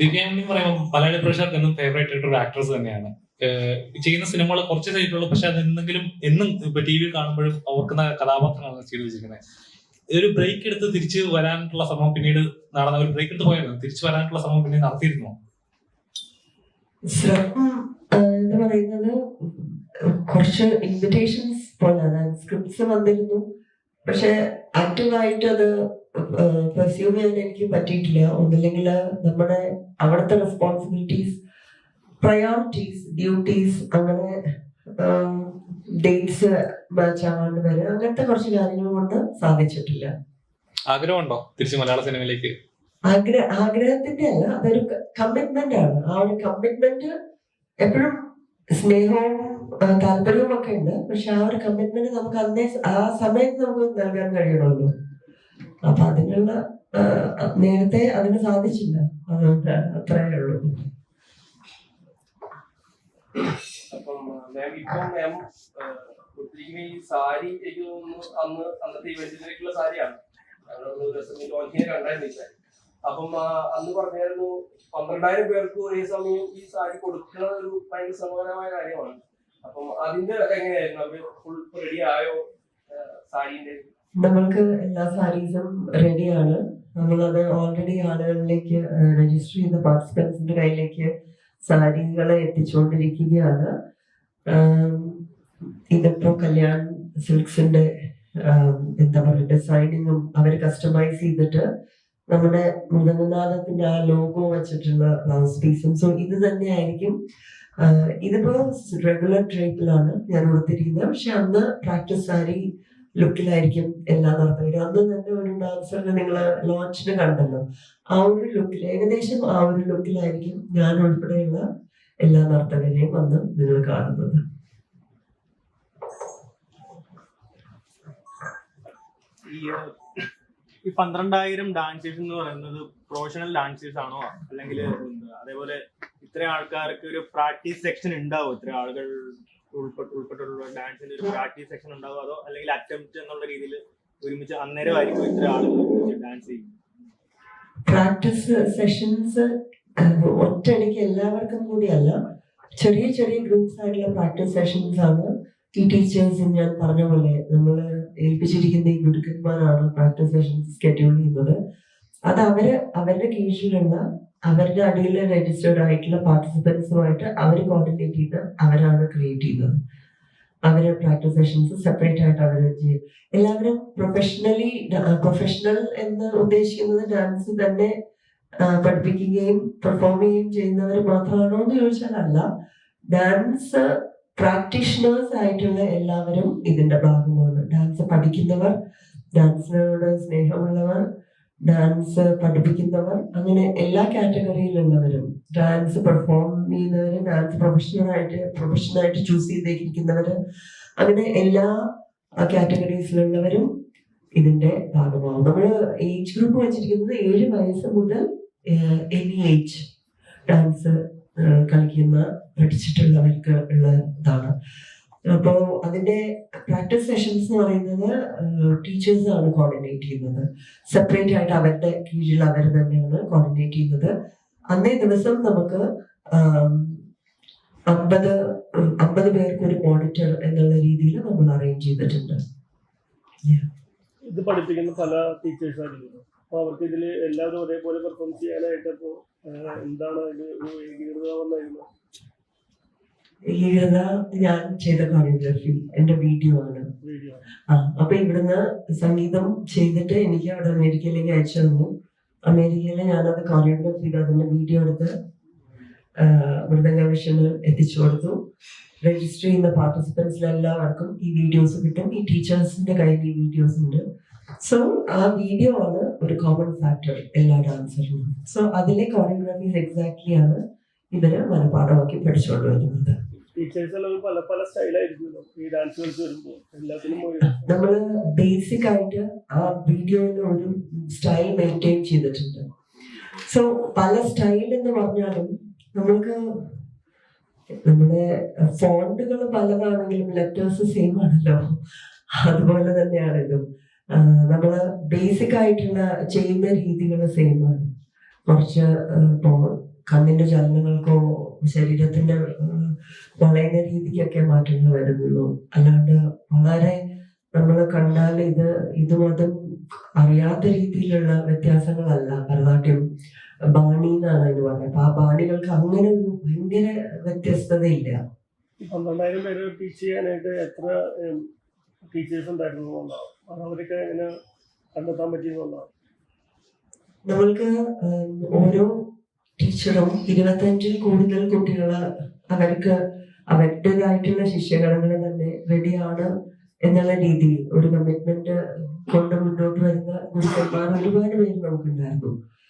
ദിവ്യ എന്ന് പറയുമ്പോൾ മലയാളി പ്രേക്ഷകർക്ക് എന്നും ഫേവറേറ്റ് ആയിട്ടുള്ള ആക്ട്രസ് തന്നെയാണ്. ചെയ്യുന്ന സിനിമകൾ കുറച്ച് ചെയ്തിട്ടുള്ളൂ പക്ഷെ അതെന്തെങ്കിലും എന്നും ഇപ്പൊ ടി വി കാണുമ്പോഴും ഓർക്കുന്ന കഥാപാത്രങ്ങളാണ് ചെയ്തു വെച്ചിരിക്കുന്നത് ഒരു ബ്രേക്ക് എടുത്ത് തിരിച്ച് വരാനുള്ള സമയം പിന്നീട് നടന്ന ഒരു ബ്രേക്ക് എടുത്ത് പോയായിരുന്നു. തിരിച്ചു വരാനുള്ള സമയം പിന്നീട് നടത്തിയിരുന്നു? എന്ന് പറയുന്നത് കുറച്ച് ഇൻവിറ്റേഷൻസ് പോലെ സ്ക്രിപ്റ്റ്സ് വന്നിരുന്നു. പക്ഷെ ആക്റ്റീവായിട്ട് അത് പെർസ്യൂ ചെയ്യാൻ എനിക്ക് പറ്റിയിട്ടില്ല. ഒന്നില്ലെങ്കിൽ നമ്മുടെ അവിടുത്തെ റെസ്പോൺസിബിലിറ്റീസ് പ്രയോറിറ്റീസ് ഡ്യൂട്ടീസ് അങ്ങനെ ഡേറ്റ്സ് മാച്ച് ആവാണ്ട് വരെ അങ്ങനത്തെ കുറച്ച് കാര്യങ്ങൾ കൊണ്ട് സാധിച്ചിട്ടില്ല. ആഗ്രഹമുണ്ടോ തിരിച്ച് മലയാള സിനിമയിലേക്ക്? ആഗ്രഹ ആഗ്രഹത്തിന്റെ അല്ല അതൊരു കമ്മിറ്റ്മെന്റ് ആണ്. ആ ഒരു കമ്മിറ്റ്മെന്റ് എപ്പോഴും സ്നേഹവും ആ, താല്പര്യവും ഒക്കെ ഉണ്ട്. പക്ഷെ ആ ഒരു കമ്മിറ്റ്മെന്റ് നമുക്ക് അന്നേ ആ സമയത്ത് നമുക്ക് നൽകാൻ കഴിയണമല്ലോ. അപ്പൊ അതിനുള്ള നേരത്തെ അതിന് സാധിച്ചില്ല. അതുകൊണ്ട് അത്രയേ ഉള്ളൂ. അപ്പം അന്ന് അപ്പം അന്ന് പറഞ്ഞായിരുന്നു പന്ത്രണ്ടായിരം പേർക്ക് ഒരേ സമയം ഈ സാരി കൊടുക്കുന്ന ഒരു ഭയങ്കര സമാനമായ കാര്യമാണ്. അപ്പം അതിന്റെ എങ്ങനെയായിരുന്നു? ഫുൾ റെഡി ആയോ? സാരിന്റെ? നമ്മൾക്ക് എല്ലാ സാരീസും റെഡിയാണ് നമ്മളത് ഓൾറെഡി ആളുകളിലേക്ക് രജിസ്റ്റർ ചെയ്ത പാർട്ടിസിപ്പൻസിന്റെ കയ്യിലേക്ക് സാരികളെ എത്തിച്ചുകൊണ്ടിരിക്കുകയാണ് ഇതിപ്പോ കല്യാൺ സിൽക്സിന്റെ എന്താ പറയുക ഡിസൈനിങ്ങും അവർ കസ്റ്റമൈസ് ചെയ്തിട്ട് നമ്മുടെ മൃദംഗനാഥത്തിന്റെ ആ ലോഗോ വെച്ചിട്ടുള്ള ബ്ലൗസ് പീസും സോ ഇത് തന്നെയായിരിക്കും. ഇതിപ്പോ റെഗുലർ ട്രൈപ്പിലാണ് ഞാൻ ഉടുത്തിരിക്കുന്നത് പക്ഷെ അന്ന് പ്രാക്ടീസ് സാരി ലുക്കിലായിരിക്കും എല്ലാ നർത്തകരും അന്ന് തന്നെ ഒരു ഡാൻസറിനെ നിങ്ങൾ ലോഞ്ചിന് കണ്ടല്ലോ. ആ ഒരു ലുക്കിൽ ഏകദേശം ആ ഒരു ലുക്കിലായിരിക്കും ഞാൻ ഉൾപ്പെടെയുള്ള എല്ലാ നർത്തകരെയും അന്ന് നിങ്ങൾ കാണുന്നത്. ഏഹ്, ഈ പന്ത്രണ്ടായിരം ഡാൻസേഴ്സ് എന്ന് പറയുന്നത് പ്രൊഫഷണൽ ഡാൻസേഴ്സ് ആണോ? അല്ലെങ്കിൽ അതേപോലെ ഇത്ര ആൾക്കാർക്ക് ഒരു പ്രാക്ടീസ് സെക്ഷൻ ഉണ്ടാവും? ഇത്ര ആളുകൾ ഉൾപ്പെട്ട് ഉൾപ്പെട്ടുള്ള ഡാൻസിന്റെ ഒരു പ്രാക്ടീസ് സെക്ഷൻ ഉണ്ടാവും? അതോ അല്ലെങ്കിൽ അറ്റംപ്റ്റ് എന്നുള്ള രീതിയിൽ ഒരുമിച്ച് അന്നേരമായിരിക്കും ഇത്ര ആളുകൾ ഡാൻസ് ചെയ്യും പ്രാക്ടീസ് സെഷൻസ് ഒറ്റയടിക്ക് എല്ലാവർക്കും കൂടിയല്ല. ചെറിയ ചെറിയ ഗ്രൂപ്പ്സ് ആയിട്ടുള്ള പ്രാക്ടീസ് സെഷൻസ് ആണ് ഈ ടീച്ചേഴ്സ് ഞാൻ പറഞ്ഞ പോലെ നമ്മൾ ഏൽപ്പിച്ചിരിക്കുന്ന ഈ ഗുരുക്കന്മാരാണ് പ്രാക്ടീസ് സെഷൻസ് സ്കെഡ്യൂൾ ചെയ്യുന്നത്. അത് അവർ അവരുടെ കീഴിലുള്ള അവരുടെ അടിയിൽ രജിസ്റ്റേർഡ് ആയിട്ടുള്ള പാർട്ടിസിപ്പൻസുമായിട്ട് അവർ കോർഡിനേറ്റ് ചെയ്ത് അവരാണ് ക്രിയേറ്റ് ചെയ്യുന്നത്. അവർ പ്രാക്ടീസ് സെഷൻസ് സെപ്പറേറ്റ് ആയിട്ട് അവർ ചെയ്യും. എല്ലാവരും പ്രൊഫഷണലി പ്രൊഫഷണൽ എന്ന് ഉദ്ദേശിക്കുന്നത് ഡാൻസ് തന്നെ പഠിപ്പിക്കുകയും പെർഫോം ചെയ്യുകയും ചെയ്യുന്നവർ മാത്രമാണോ എന്ന് ചോദിച്ചാൽ അല്ല ഡാൻസ് പ്രാക്ടീഷണേഴ്സ് ആയിട്ടുള്ള എല്ലാവരും ഇതിന്റെ ഭാഗമാണ്. ഡാൻസ് പഠിക്കുന്നവർ ഡാൻസിനോട് സ്നേഹമുള്ളവർ ഡാൻസ് പഠിപ്പിക്കുന്നവർ അങ്ങനെ എല്ലാ കാറ്റഗറിയിലുള്ളവരും ഡാൻസ് പെർഫോം ചെയ്യുന്നവര് ഡാൻസ് പ്രൊഫഷണലായിട്ട് പ്രൊഫഷണലായിട്ട് ചൂസ് ചെയ്തിരിക്കുന്നവര് അങ്ങനെ എല്ലാ കാറ്റഗറീസിലുള്ളവരും ഇതിന്റെ ഭാഗമാവും. നമ്മൾ ഏജ് ഗ്രൂപ്പ് വെച്ചിരിക്കുന്നത് ഏഴ് വയസ്സ് മുതൽ എനി ഏജ് ഡാൻസ് കളിക്കുന്ന പഠിച്ചിട്ടുള്ളവർക്ക് ഉള്ള ഇതാണ്. അപ്പോ അതിന്റെ പ്രാക്ടീസ് സെഷൻസ് എന്ന് പറയുന്നത് ടീച്ചേഴ്സ് ആണ് കോർഡിനേറ്റ് ചെയ്യുന്നത്. സെപ്പറേറ്റ് ആയിട്ട് അവരുടെ കീഴിൽ അവർ തന്നെയാണ് കോർഡിനേറ്റ് ചെയ്യുന്നത്. അന്നേ ദിവസം നമുക്ക് അമ്പത് അമ്പത് പേർക്ക് ഒരു മോണിറ്റർ എന്നുള്ള രീതിയിൽ നമ്മൾ അറേഞ്ച് ചെയ്തിട്ടുണ്ട്. ഇത് പഠിപ്പിക്കുന്ന പല ടീച്ചേഴ്സ് ആയിരിക്കും. അപ്പൊ അവർക്ക് ഇതിൽ എല്ലാവരും ഒരേപോലെ പെർഫോം ചെയ്യാനായിട്ട് അപ്പോ എന്താണ് ഈഴത ഞാൻ ചെയ്ത കോറിയോഗ്രാഫി എന്റെ വീഡിയോ ആണ്. ആ അപ്പൊ ഇവിടുന്ന് സംഗീതം ചെയ്തിട്ട് എനിക്ക് അവിടെ അമേരിക്കയിലേക്ക് അയച്ചു തന്നു. അമേരിക്കയിൽ ഞാനത് കോറിയോഗ്രാഫി ചെയ്ത് അതിന്റെ വീഡിയോ എടുത്ത് മൃദംഗ വിഷയങ്ങൾ എത്തിച്ചു കൊടുത്തു. രജിസ്റ്റർ ചെയ്യുന്ന പാർട്ടിസിപ്പൻസിൽ എല്ലാവർക്കും ഈ വീഡിയോസ് കിട്ടും. ഈ ടീച്ചേഴ്സിന്റെ കയ്യിൽ ഈ വീഡിയോസ് ഉണ്ട്. സോ ആ വീഡിയോ ആണ് ഒരു കോമൺ ഫാക്ടർ എല്ലാ ഡാൻസറിനും സോ അതിലെ കോറിയോഗ്രാഫീസ് എക്സാക്ട്ലി ആണ് ഇവർ മനഃപ്പാടമാക്കി പഠിച്ചുകൊണ്ട് വരുന്നത് നമ്മൾ ബേസിക് ആയിട്ട് ആ വീഡിയോയിൽ ഒരു സ്റ്റൈൽ മെയിന്റെയിൻ ചെയ്തിട്ടുണ്ട്. സോ പല സ്റ്റൈൽ എന്ന് പറഞ്ഞാലും നമ്മൾക്ക് നമ്മുടെ ഫോണ്ടുകൾ പലതാണെങ്കിലും ലെറ്റേഴ്സ് സെയിം ആണല്ലോ. അതുപോലെ തന്നെയാണ് നമ്മൾ ബേസിക് ആയിട്ടുള്ള ചെയ്യുന്ന രീതികൾ സെയിം ആണ്. കുറച്ച് ഇപ്പോൾ കണ്ണിന്റെ ചലനങ്ങൾക്കോ ശരീരത്തിന്റെ വളയുന്ന രീതിക്കൊക്കെ മാറ്റങ്ങൾ വരുന്നുള്ളൂ. അല്ലാണ്ട് വളരെ നമ്മൾ കണ്ടാൽ ഇത് ഇതും അതും അറിയാത്ത രീതിയിലുള്ള വ്യത്യാസങ്ങളല്ല ഭരതനാട്യം ബാണി എന്നാണ് അതിന് പറയുന്നത്. അപ്പൊ ആ ബാണികൾക്ക് അങ്ങനെ ഒരു ഭയങ്കര വ്യത്യസ്തതയില്ല. പന്ത്രണ്ടായിരം പേര് ടീച്ച് ചെയ്യാനായിട്ട് എത്ര ടീച്ചേഴ്സ് ഉണ്ടായിരുന്നു അവരൊക്കെ എങ്ങനെ കണ്ടെത്താൻ പറ്റിയെന്നുള്ളതാണ് നമ്മൾക്ക് ഓരോ ടീച്ചറും ഇരുപത്തഞ്ചിൽ കൂടുതൽ കുട്ടികൾ അവർക്ക് അവരുടേതായിട്ടുള്ള ശിഷ്യഗണങ്ങൾ തന്നെ റെഡിയാണ് എന്നുള്ള രീതിയിൽ ഒരു കമ്മിറ്റ്മെന്റ് കൊണ്ട് മുന്നോട്ട് വരുന്ന ഗുരുക്കന്മാർ ഒരുപാട് പേര് നമുക്കുണ്ടായിരുന്നു